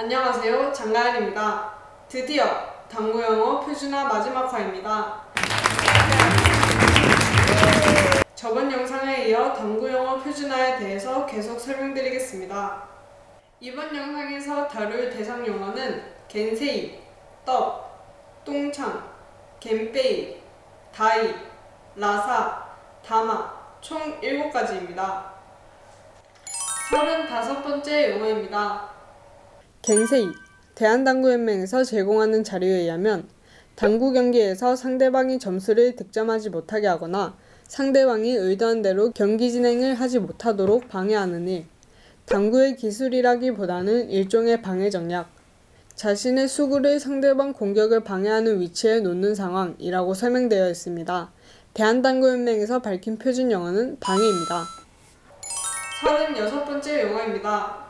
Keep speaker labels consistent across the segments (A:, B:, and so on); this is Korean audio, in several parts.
A: 안녕하세요. 장가연입니다. 드디어 당구 영어 표준화 마지막 화입니다. 저번 영상에 이어 당구 영어 표준화에 대해서 계속 설명드리겠습니다. 이번 영상에서 다룰 대상 용어는 겐세이, 떡, 똥창, 겐페이, 다이, 라사, 다마 총 7가지입니다. 35번째 용어입니다. 겐세이 대한당구연맹에서 제공하는 자료에 의하면 당구 경기에서 상대방이 점수를 득점하지 못하게 하거나 상대방이 의도한 대로 경기 진행을 하지 못하도록 방해하는 일. 당구의 기술이라기보다는 일종의 방해 전략. 자신의 수구를 상대방 공격을 방해하는 위치에 놓는 상황이라고 설명되어 있습니다. 대한당구연맹에서 밝힌 표준 영어는 방해입니다. 36번째 용어입니다.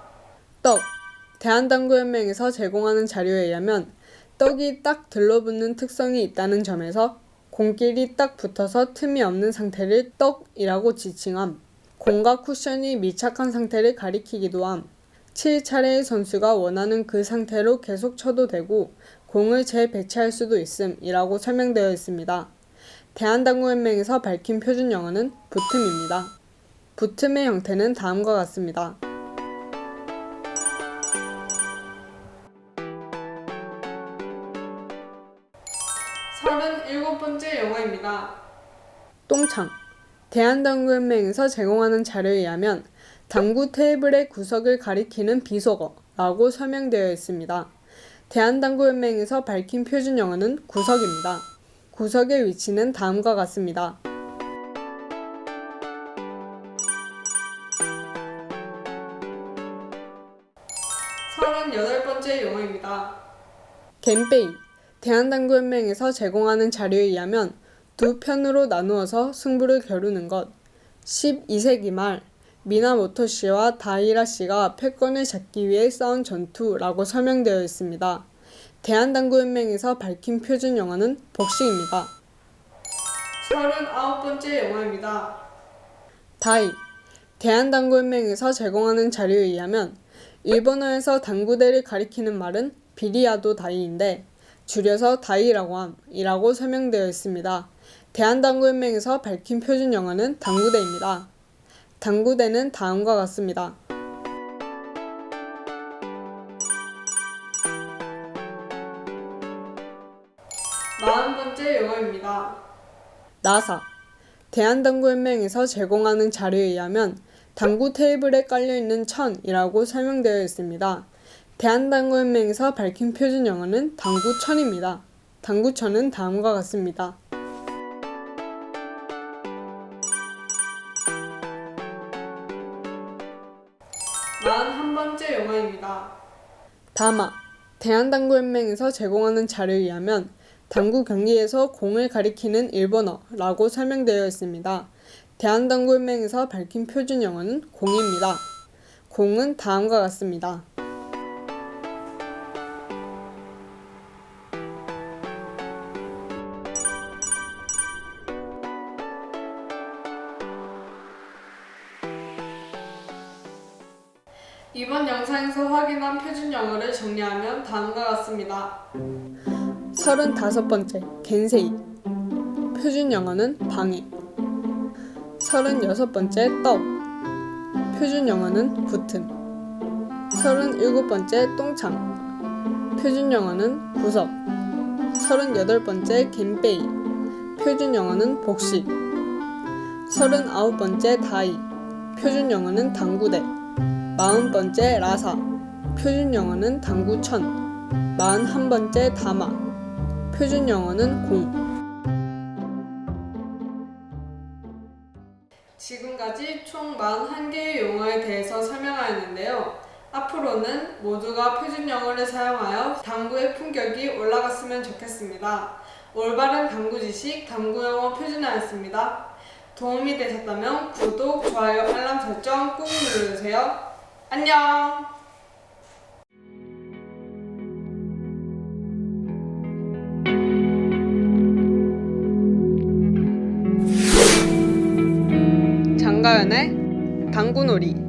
A: 떡. 대한당구연맹에서 제공하는 자료에 의하면 떡이 딱 들러붙는 특성이 있다는 점에서 공끼리 딱 붙어서 틈이 없는 상태를 떡이라고 지칭함. 공과 쿠션이 밀착한 상태를 가리키기도 함. 7차례의 선수가 원하는 그 상태로 계속 쳐도 되고 공을 재배치할 수도 있음이라고 설명되어 있습니다. 대한당구연맹에서 밝힌 표준 영어는 붙음입니다. 붙음의 형태는 다음과 같습니다. 번째 영어입니다. 똥창. 대한당구연맹에서 제공하는 자료에 의하면 당구 테이블의 구석을 가리키는 비속어라고 설명되어 있습니다. 대한당구연맹에서 밝힌 표준 영어는 구석입니다. 구석의 위치는 다음과 같습니다. 서른여덟 번째 용어입니다. 겐페이. 대한당구연맹에서 제공하는 자료에 의하면 두 편으로 나누어서 승부를 겨루는 것. 12세기 말 미나모토 씨와 다이라 씨가 패권을 잡기 위해 싸운 전투라고 설명되어 있습니다. 대한당구연맹에서 밝힌 표준 영어는 복싱입니다. 39번째 영어입니다. 다이. 대한당구연맹에서 제공하는 자료에 의하면 일본어에서 당구대를 가리키는 말은 비리야도 다이인데 줄여서 다이라고 함이라고 설명되어 있습니다. 대한당구연맹에서 밝힌 표준 영어는 당구대입니다. 당구대는 다음과 같습니다. 마흔 번째 용어입니다. 나사. 대한당구연맹에서 제공하는 자료에 의하면 당구 테이블에 깔려있는 천이라고 설명되어 있습니다. 대한당구연맹에서 밝힌 표준 영어는 당구천입니다. 당구천은 다음과 같습니다. 41번째 용어입니다. 다마. 대한당구연맹에서 제공하는 자료에 의하면 당구 경기에서 공을 가리키는 일본어라고 설명되어 있습니다. 대한당구연맹에서 밝힌 표준 영어는 공입니다. 공은 다음과 같습니다. 이번 영상에서 확인한 표준 영어를 정리하면 다음과 같습니다. 35번째 겐세이. 표준 영어는 방해. 36번째 떡. 표준 영어는 붙음. 37번째 똥창. 표준 영어는 구석. 38번째 겐페이. 표준 영어는 복식. 39번째 다이. 표준 영어는 당구대 40번째 라사 표준 영어는 당구천 41번째 다마 표준 영어는 공 지금까지 총 41개의 용어에 대해서 설명하였는데요. 앞으로는 모두가 표준 영어를 사용하여 당구의 품격이 올라갔으면 좋겠습니다. 올바른 당구 지식, 당구 영어 표준화였습니다. 도움이 되셨다면 구독, 좋아요, 알람 설정 꾹 눌러주세요. 안녕! 장가연의 당구놀이